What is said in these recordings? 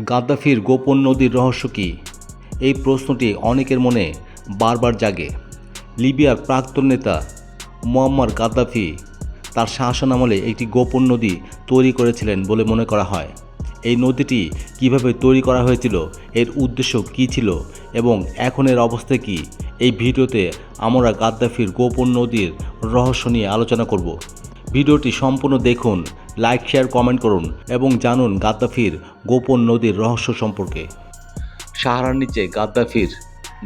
গাদ্দাফির গোপন নদীর রহস্য কী? এই প্রশ্নটি অনেকের মনে বারবার জাগে। লিবিয়ার প্রাক্তন নেতা মোয়াম্মার গাদ্দাফি তার শাসনামলে একটি গোপন নদী তৈরি করেছিলেন বলে মনে করা হয়। এই নদীটি কীভাবে তৈরি করা হয়েছিল, এর উদ্দেশ্য কী ছিল এবং এখন এর অবস্থা কী, এই ভিডিওতে আমরা গাদ্দাফির গোপন নদীর রহস্য নিয়ে আলোচনা করব। ভিডিওটি সম্পূর্ণ দেখুন লাইক শেয়ার কমেন্ট করুন এবং জানুন গাদ্দাফির গোপন নদীর রহস্য সম্পর্কে। সাহারার নিচে গাদ্দাফির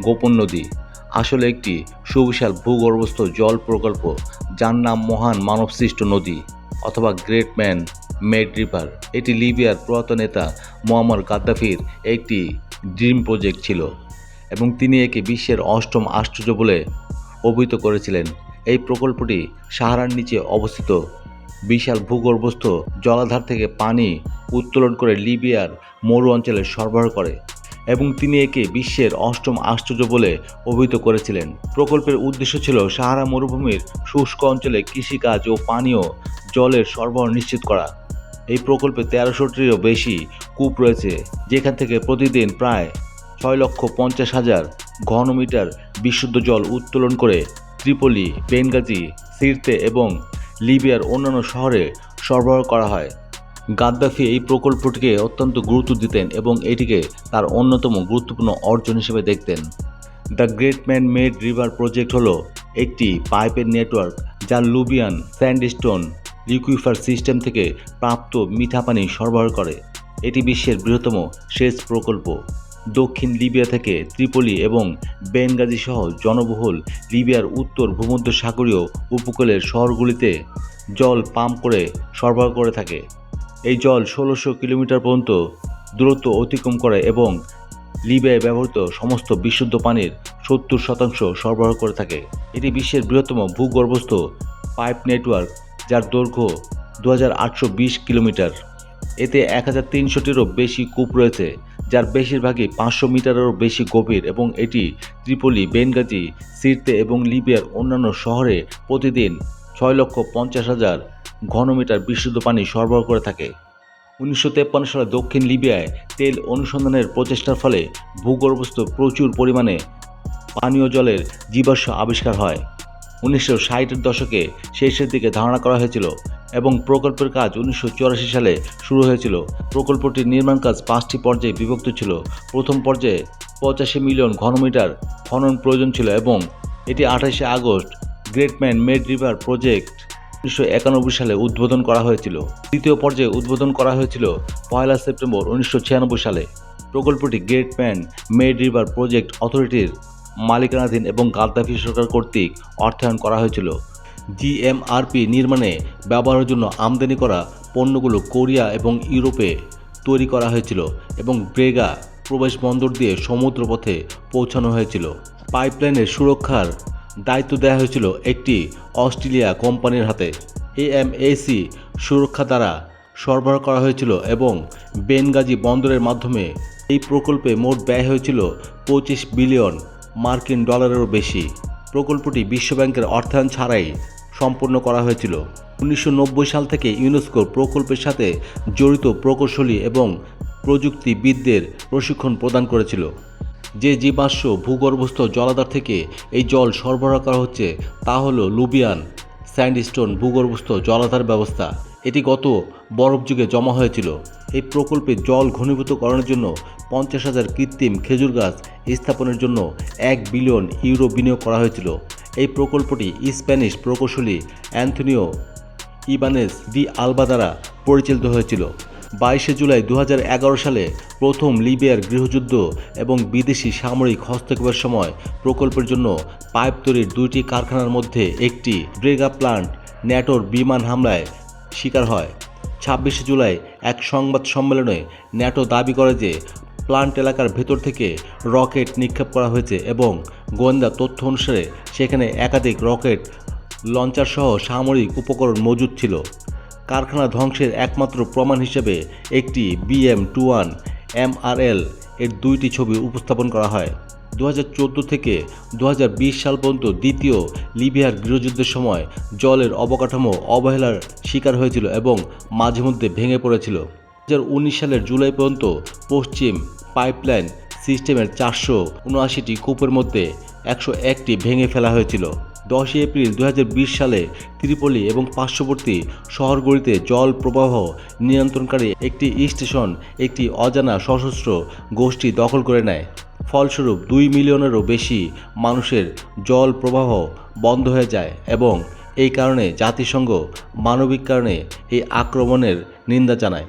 গোপন নদী, আসলে একটি সুবিশাল ভূগর্ভস্থ জল প্রকল্প যার নাম মহান মানবসৃষ্ট নদী অথবা গ্রেট ম্যান মেড রিভার এটি লিবিয়ার প্রয়াত নেতা মোয়াম্মার গাদ্দাফির একটি ড্রিম প্রজেক্ট ছিল এবং তিনি একে বিশ্বের অষ্টম আশ্চর্য বলে অভিহিত করেছিলেন। এই প্রকল্পটি সাহারার নিচে অবস্থিত। বিশাল ভূগর্ভস্থ জলাধার থেকে পানি উত্তোলন করে লিবিয়ার মরু অঞ্চলে সরবরাহ করে এবং তিনি একে বিশ্বের অষ্টম আশ্চর্য বলে অভিহিত করেছিলেন। প্রকল্পের উদ্দেশ্য ছিল সাহারা মরুভূমির শুষ্ক অঞ্চলে কৃষিকাজ ও পানীয় জলের সরবরাহ নিশ্চিত করা। এই প্রকল্পে তেরোশোটিরও বেশি কূপ রয়েছে, যেখান থেকে প্রতিদিন প্রায় ছয় লক্ষ পঞ্চাশ হাজার ঘনমিটার বিশুদ্ধ জল উত্তোলন করে ত্রিপলি বেনগাজি, সিরতে এবং লিবিয়ার অন্যান্য শহরে সরবরাহ করা হয়। গাদ্দাফি এই প্রকল্পটিকে অত্যন্ত গুরুত্ব দিতেন এবং এটিকে তার অন্যতম গুরুত্বপূর্ণ অর্জন হিসেবে দেখতেন। The great man made river project হলো একটি পাইপের নেটওয়ার্ক যা লুবিয়ান স্যান্ডস্টোন লিকুইফার সিস্টেম থেকে প্রাপ্ত মিঠা পানি সরবরাহ করে। এটি বিশ্বের বৃহত্তম সেচ প্রকল্প। দক্ষিণ লিবিয়া থেকে ত্রিপলি এবং বেনগাজি সহ জনবহুল লিবিয়ার উত্তর ভূমধ্যসাগরীয় উপকূলের শহরগুলিতে জল পাম্প করে সরবরাহ করে থাকে। এই জল ষোলোশো কিলোমিটার পর্যন্ত দূরত্ব অতিক্রম করে এবং লিবিয়ায় ব্যবহৃত সমস্ত বিশুদ্ধ পানির সত্তর শতাংশ সরবরাহ করে থাকে। এটি বিশ্বের বৃহত্তম ভূগর্ভস্থ পাইপ নেটওয়ার্ক, যার দৈর্ঘ্য দু হাজার আটশো বিশ কিলোমিটার। এতে এক হাজার তিনশোটিরও বেশি কূপ রয়েছে। যার বেশিরভাগই পাঁচশো মিটারেরও বেশি গভীর এবং এটি ত্রিপলি, বেনগাজি, সিরতে এবং লিবিয়ার অন্যান্য শহরে প্রতিদিন ছয় লক্ষ পঞ্চাশ হাজার ঘনমিটার বিশুদ্ধ পানি সরবরাহ করে থাকে। উনিশশো তেপ্পান্ন সালে দক্ষিণ লিবিয়ায় তেল অনুসন্ধানের প্রচেষ্টার ফলে ভূগর্ভস্থ প্রচুর পরিমাণে পানীয় জলের জীবাশ্ম আবিষ্কার হয়। উনিশশো ষাটের দশকে শেষের দিকে ধারণা করা হয়েছিল এবং প্রকল্পের কাজ উনিশশো চুরাশি সালে শুরু হয়েছিল। প্রকল্পটির নির্মাণ কাজ পাঁচটি পর্যায়ে বিভক্ত ছিল। প্রথম পর্যায়ে পঁচাশি মিলিয়ন ঘনমিটার খনন প্রয়োজন ছিল এবং এটি আঠাশে August great man made river project উনিশশো একানব্বই সালে উদ্বোধন করা হয়েছিল। দ্বিতীয় পর্যায়ে উদ্বোধন করা হয়েছিল পয়লা সেপ্টেম্বর উনিশশো ছিয়ানব্বই সালে। প্রকল্পটি great man made river project অথরিটির মালিকানাধীন এবং গাদ্দাফি সরকার কর্তৃক অর্থায়ন করা হয়েছিল। জিএমআরপি নির্মাণে ব্যবহারের জন্য আমদানি করা পণ্যগুলো কোরিয়া এবং ইউরোপে তৈরি করা হয়েছিল এবং ব্রেগা প্রবেশ বন্দর দিয়ে সমুদ্রপথে পৌঁছানো হয়েছিল। পাইপলাইনের সুরক্ষার দায়িত্ব দেওয়া হয়েছিল একটি অস্ট্রেলিয়া কোম্পানির হাতে। এএমএসি সুরক্ষা দ্বারা সরবরাহ করা হয়েছিল এবং বেনগাজি বন্দরের মাধ্যমে এই প্রকল্পে মোট ব্যয় হয়েছিল পঁচিশ বিলিয়ন মার্কিন ডলারেরও বেশি। প্রকল্পটি বিশ্বব্যাংকের অর্থায়ন ছাড়াই সম্পন্ন করা হয়েছিল। উনিশশো নব্বই সাল থেকে ইউনেস্কো প্রকল্পের সাথে জড়িত প্রকৌশলী এবং প্রযুক্তিবিদদের প্রশিক্ষণ প্রদান করেছিল। যে জীবাশ্ম ভূগর্ভস্থ জলাধার থেকে এই জল সরবরাহ করা হচ্ছে, তা হলো লুবিয়ান স্যান্ডস্টোন ভূগর্ভস্থ জলাধার ব্যবস্থা। এটি গত বরফ যুগে জমা হয়েছিল। এই প্রকল্পে জল ঘনীভূতকরণের জন্য পঞ্চাশ হাজার কৃত্রিম খেজুর গাছ স্থাপনের জন্য এক বিলিয়ন ইউরো বিনিয়োগ করা হয়েছিল। এই প্রকল্পটি স্প্যানিশ প্রকৌশলী অ্যান্থনিও ইবানেস ডি আলবা দ্বারা পরিচালিত হয়েছিল। বাইশে জুলাই দু হাজার এগারো সালে প্রথম লিবিয়ার গৃহযুদ্ধ এবং বিদেশি সামরিক হস্তক্ষেপের সময় প্রকল্পের জন্য পাইপ তৈরির দুইটি কারখানার মধ্যে একটি ব্রেগা প্লান্ট ন্যাটোর বিমান হামলায় শিকার হয়। ছাব্বিশে জুলাই এক সংবাদ সম্মেলনে ন্যাটো দাবি করে যে প্লান্ট এলাকার ভেতর থেকে রকেট নিক্ষেপ করা হয়েছে এবং গোয়েন্দা তথ্য অনুসারে সেখানে একাধিক রকেট লঞ্চার সহ সামরিক উপকরণ মজুদ ছিল। কারখানা ধ্বংসের একমাত্র প্রমাণ হিসেবে একটি বিএম টু ওয়ান এমআরএল এর দুইটি ছবি উপস্থাপন করা হয়। দু হাজার চোদ্দ থেকে দু হাজার বিশ সাল পর্যন্ত দ্বিতীয় লিবিয়ার গৃহযুদ্ধের সময় জলের অবকাঠামো অবহেলার শিকার হয়েছিল এবং মাঝে মধ্যে ভেঙে পড়েছিল। উনিশ সালের জুলাই পর্যন্ত পশ্চিম পাইপলাইন সিস্টেমের চারশো উনআশিটি কূপের মধ্যে একশো একটি ভেঙে ফেলা হয়েছিল। দশই এপ্রিল দু হাজার বিশ সালে ত্রিপলি এবং পার্শ্ববর্তী শহরগুলিতে জল প্রবাহ নিয়ন্ত্রণকারী একটি স্টেশন একটি অজানা সশস্ত্র গোষ্ঠী দখল করে নেয়। ফলস্বরূপ দুই মিলিয়নেরও বেশি মানুষের জল প্রবাহ বন্ধ হয়ে যায় এবং এই কারণে জাতিসংঘ মানবিক কারণে এই আক্রমণের নিন্দা জানায়।